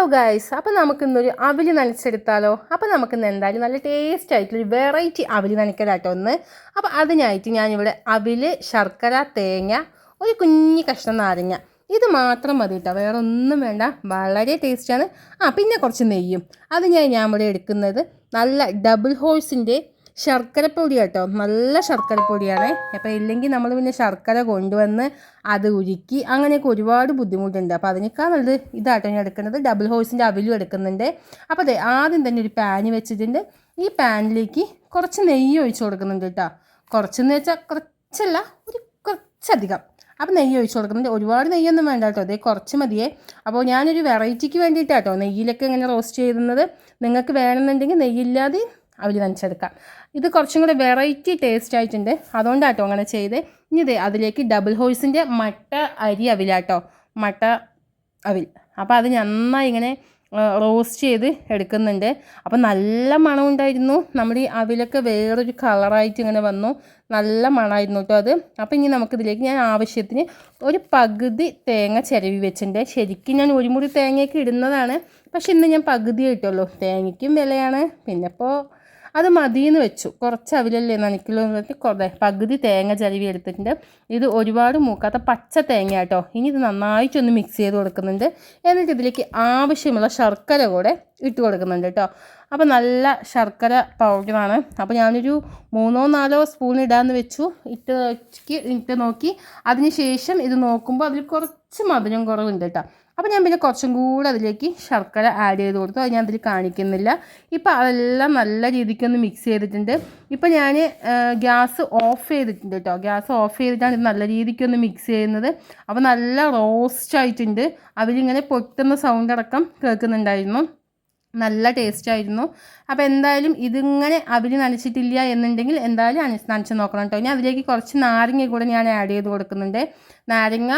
Hello guys അപ്പോൾ നമുക്കിന്നൊരു അവൽ നനച്ചെടുത്താലോ? അപ്പോൾ നമുക്കിന്ന് എന്തായാലും നല്ല ടേസ്റ്റ് ആയിട്ടുള്ളൊരു വെറൈറ്റി അവൽ നനയ്ക്കലാട്ടോ ഒന്ന് അപ്പോൾ അതിനായിട്ട് ഞാനിവിടെ അവിൽ ശർക്കര തേങ്ങ ഒരു കുഞ്ഞി കഷ്ണം നാരങ്ങ. ഇത് മാത്രം മതി കേട്ടോ. വേറെ ഒന്നും വേണ്ട. വളരെ ടേസ്റ്റാണ് ആ പിന്നെ കുറച്ച് നെയ്യും. അത് ഞാൻ ഞാൻ ഇവിടെ എടുക്കുന്നത് നല്ല ഡബിൾ ഹോഴ്സിന്റെ ശർക്കരപ്പൊടി കേട്ടോ. നല്ല ശർക്കരപ്പൊടിയാണ് അപ്പോൾ ഇല്ലെങ്കിൽ നമ്മൾ പിന്നെ ശർക്കര കൊണ്ടുവന്ന് അത് ഉരുക്കി അങ്ങനെയൊക്കെ ഒരുപാട് ബുദ്ധിമുട്ടുണ്ട്. അപ്പോൾ അതിനേക്കാൾ നല്ലത് ഇതാട്ടോ ഞാൻ എടുക്കുന്നത്. ഡബിൾ ഹോഴ്സിന്റെ അവിലും എടുക്കുന്നുണ്ട്. അപ്പോൾ അതെ ആദ്യം തന്നെ ഒരു പാന് വെച്ചിട്ടുണ്ട്. ഈ പാനിലേക്ക് കുറച്ച് നെയ്യ് ഒഴിച്ചു കൊടുക്കുന്നുണ്ട് കേട്ടോ. കുറച്ചെന്ന് വെച്ചാൽ കുറച്ചല്ല ഒരു കുറച്ചധികം. അപ്പോൾ നെയ്യ് ഒഴിച്ചു കൊടുക്കുന്നുണ്ട്. ഒരുപാട് നെയ്യൊന്നും വേണ്ട കേട്ടോ. അതേ കുറച്ച് മതിയേ. അപ്പോൾ ഞാനൊരു വെറൈറ്റിക്ക് വേണ്ടിയിട്ടാട്ടോ നെയ്യിലൊക്കെ ഇങ്ങനെ റോസ്റ്റ് ചെയ്യുന്നത് നിങ്ങൾക്ക് വേണമെന്നുണ്ടെങ്കിൽ നെയ്യില്ലാതെ അവർ നനച്ചെടുക്കാം. ഇത് കുറച്ചും കൂടെ വെറൈറ്റി ടേസ്റ്റ് ആയിട്ടുണ്ട്. അതുകൊണ്ടാട്ടോ അങ്ങനെ ചെയ്ത്. ഇനി ഇതേ അതിലേക്ക് ഡബിൾ ഹോഴ്സിന്റെ മട്ട അരി അവിലാട്ടോ. മട്ട അവിൽ. അപ്പോൾ അത് നന്നായി ഇങ്ങനെ റോസ്റ്റ് ചെയ്ത് എടുക്കുന്നുണ്ട്. അപ്പോൾ നല്ല മണമുണ്ടായിരുന്നു നമ്മുടെ ഈ അവിലൊക്കെ വേറൊരു കളറായിട്ട് ഇങ്ങനെ വന്നു. നല്ല മണമായിരുന്നു കേട്ടോ അത്. അപ്പോൾ ഇനി നമുക്കിതിലേക്ക് ഞാൻ ആവശ്യത്തിന് ഒരു പകുതി തേങ്ങ ചിരവി വെച്ചിട്ടുണ്ട്. ശരിക്കും ഞാൻ ഒരു മുറി തേങ്ങയൊക്കെ ഇടുന്നതാണ്. പക്ഷെ ഇന്ന് ഞാൻ പകുതി ഇട്ടുള്ളൂ. തേങ്ങയ്ക്കും വിലയാണ്. പിന്നെ ഇപ്പോൾ അത് മതിയെന്ന് വെച്ചു. കുറച്ച് അവിലല്ലേ നനയ്ക്കുള്ളൂ എന്ന് പറഞ്ഞിട്ട് പകുതി തേങ്ങ ചരുവി എടുത്തിട്ടുണ്ട്. ഇത് ഒരുപാട് മൂക്കാത്ത പച്ച തേങ്ങ കേട്ടോ ഇനി ഇത് നന്നായിട്ടൊന്ന് മിക്സ് ചെയ്ത് കൊടുക്കുന്നുണ്ട്. എന്നിട്ട് ഇതിലേക്ക് ആവശ്യമുള്ള ശർക്കര കൂടെ ഇട്ട് കൊടുക്കുന്നുണ്ട് കേട്ടോ അപ്പോൾ നല്ല ശർക്കര പൗഡറാണ്. അപ്പോൾ ഞാനൊരു മൂന്നോ നാലോ സ്പൂൺ ഇടാമെന്ന് വെച്ചു. ഇട്ട് ഇട്ട് നോക്കി. അതിന് ശേഷം ഇത് നോക്കുമ്പോൾ അതിൽ കുറച്ച് മധുരം കുറവുണ്ട് കേട്ടോ. അപ്പോൾ ഞാൻ പിന്നെ കുറച്ചും കൂടെ അതിലേക്ക് ശർക്കര ആഡ് ചെയ്ത് കൊടുത്തു. അത് ഞാൻ അതിൽ കാണിക്കുന്നില്ല. ഇപ്പോൾ അതെല്ലാം നല്ല രീതിക്കൊന്ന് മിക്സ് ചെയ്തിട്ടുണ്ട്. ഇപ്പോൾ ഞാൻ ഗ്യാസ് ഓഫ് ചെയ്തിട്ടുണ്ട് കേട്ടോ. ഗ്യാസ് ഓഫ് ചെയ്തിട്ടാണ് ഇത് നല്ല രീതിക്കൊന്ന് മിക്സ് ചെയ്യുന്നത്. അപ്പോൾ നല്ല റോസ്റ്റ് ആയിട്ടുണ്ട്. അവരിങ്ങനെ പൊട്ടുന്ന സൗണ്ട് അടക്കം കേൾക്കുന്നുണ്ടായിരുന്നു. നല്ല ടേസ്റ്റ് ആയിരുന്നു. അപ്പോൾ എന്തായാലും ഇതിങ്ങനെ അവർ നനച്ചിട്ടില്ല എന്നുണ്ടെങ്കിൽ എന്തായാലും നനച്ച് നോക്കണം കേട്ടോ. ഇനി അതിലേക്ക് കുറച്ച് നാരങ്ങ കൂടെ ഞാൻ ആഡ് ചെയ്ത് കൊടുക്കുന്നുണ്ട്. നാരങ്ങ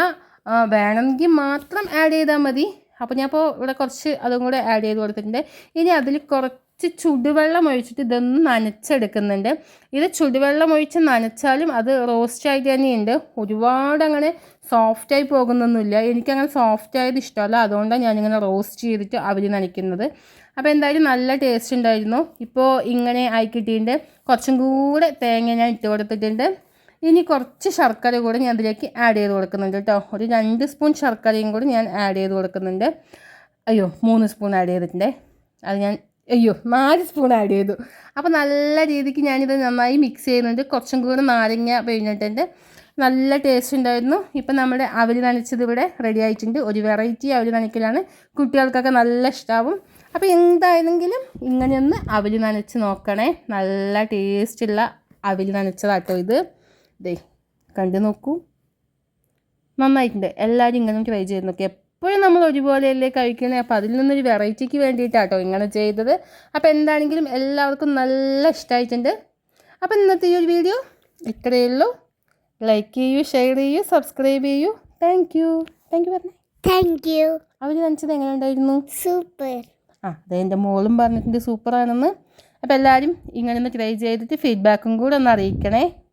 വേണമെങ്കിൽ മാത്രം ആഡ് ചെയ്താൽ മതി. അപ്പോൾ ഞാൻ ഇപ്പോൾ ഇവിടെ കുറച്ച് അതും കൂടെ ആഡ് ചെയ്ത് കൊടുത്തിട്ടുണ്ട്. ഇനി അതിൽ കുറച്ച് ചുടുവെള്ളം ഒഴിച്ചിട്ട് ഇതൊന്ന് നനച്ചെടുക്കുന്നുണ്ട്. ഇത് ചുടുവെള്ളം ഒഴിച്ച് നനച്ചാലും അത് റോസ്റ്റ് ആയിട്ട് തന്നെയുണ്ട്. ഒരുപാട് അങ്ങനെ സോഫ്റ്റായി പോകുന്നൊന്നുമില്ല. എനിക്കങ്ങനെ സോഫ്റ്റ് ആയത് ഇഷ്ടമല്ല. അതുകൊണ്ടാണ് ഞാനിങ്ങനെ റോസ്റ്റ് ചെയ്തിട്ട് അവർ നനയ്ക്കുന്നത്. അപ്പോൾ എന്തായാലും നല്ല ടേസ്റ്റ് ഉണ്ടായിരുന്നു. ഇപ്പോൾ ഇങ്ങനെ ആയി കിട്ടിയിട്ടുണ്ട്. കുറച്ചും കൂടെ തേങ്ങ ഞാൻ ഇട്ട് കൊടുത്തിട്ടുണ്ട്. ഇനി കുറച്ച് ശർക്കര കൂടി ഞാൻ അതിലേക്ക് ആഡ് ചെയ്ത് കൊടുക്കുന്നുണ്ട് കേട്ടോ ഒരു രണ്ട് സ്പൂൺ ശർക്കരയും കൂടി ഞാൻ ആഡ് ചെയ്ത് കൊടുക്കുന്നുണ്ട്. അയ്യോ മൂന്ന് സ്പൂൺ ആഡ് ചെയ്തിട്ടുണ്ട്. അത് ഞാൻ അയ്യോ നാല് സ്പൂൺ ആഡ് ചെയ്തു. അപ്പോൾ നല്ല രീതിക്ക് ഞാനിത് നന്നായി മിക്സ് ചെയ്യുന്നുണ്ട്. കുറച്ചും കൂടി നാരങ്ങ പിഴിഞ്ഞിട്ടുണ്ട്. നല്ല ടേസ്റ്റ് ഉണ്ടായിരുന്നു. ഇപ്പം നമ്മുടെ അവൽ നനച്ചത് ഇവിടെ റെഡി ആയിട്ടുണ്ട്. ഒരു വെറൈറ്റി അവൽ നനയ്ക്കലാണ് കുട്ടികൾക്കൊക്കെ നല്ല ഇഷ്ടമാവും അപ്പോൾ എന്തായിരുന്നെങ്കിലും ഇങ്ങനെയൊന്ന് അവൽ നനച്ച് നോക്കണേ. നല്ല ടേസ്റ്റുള്ള അവൽ നനച്ചതാട്ടോ ഇത്. ദേ കണ്ടു നോക്കൂ. നന്നായിട്ടുണ്ട്. എല്ലാവരും ഇങ്ങനെ ട്രൈ ചെയ്ത് നോക്കി. എപ്പോഴും നമ്മൾ ഒരുപോലെയല്ലേ കഴിക്കണേ? അപ്പോൾ അതിൽ നിന്നൊരു വെറൈറ്റിക്ക് വേണ്ടിയിട്ടാട്ടോ ഇങ്ങനെ ചെയ്തത്. അപ്പോൾ എന്താണെങ്കിലും എല്ലാവർക്കും നല്ല ഇഷ്ടമായിട്ടുണ്ട്. അപ്പോൾ ഇന്നത്തെ ഈ ഒരു വീഡിയോ ഇത്രയേ ഉള്ളൂ. ലൈക്ക് ചെയ്യൂ ഷെയർ ചെയ്യൂ സബ്സ്ക്രൈബ് ചെയ്യൂ. താങ്ക് യു താങ്ക് യു പറഞ്ഞേ. താങ്ക് യു അവർ നനച്ചത് എങ്ങനെ ഉണ്ടായിരുന്നു സൂപ്പർ ആ അതെ എന്റെ മോളും പറഞ്ഞിട്ടുണ്ട് സൂപ്പറാണെന്ന്. അപ്പോൾ എല്ലാവരും ഇങ്ങനെ ഒന്ന് ട്രൈ ചെയ്തിട്ട് ഫീഡ്ബാക്കും കൂടെ ഒന്ന് അറിയിക്കണേ.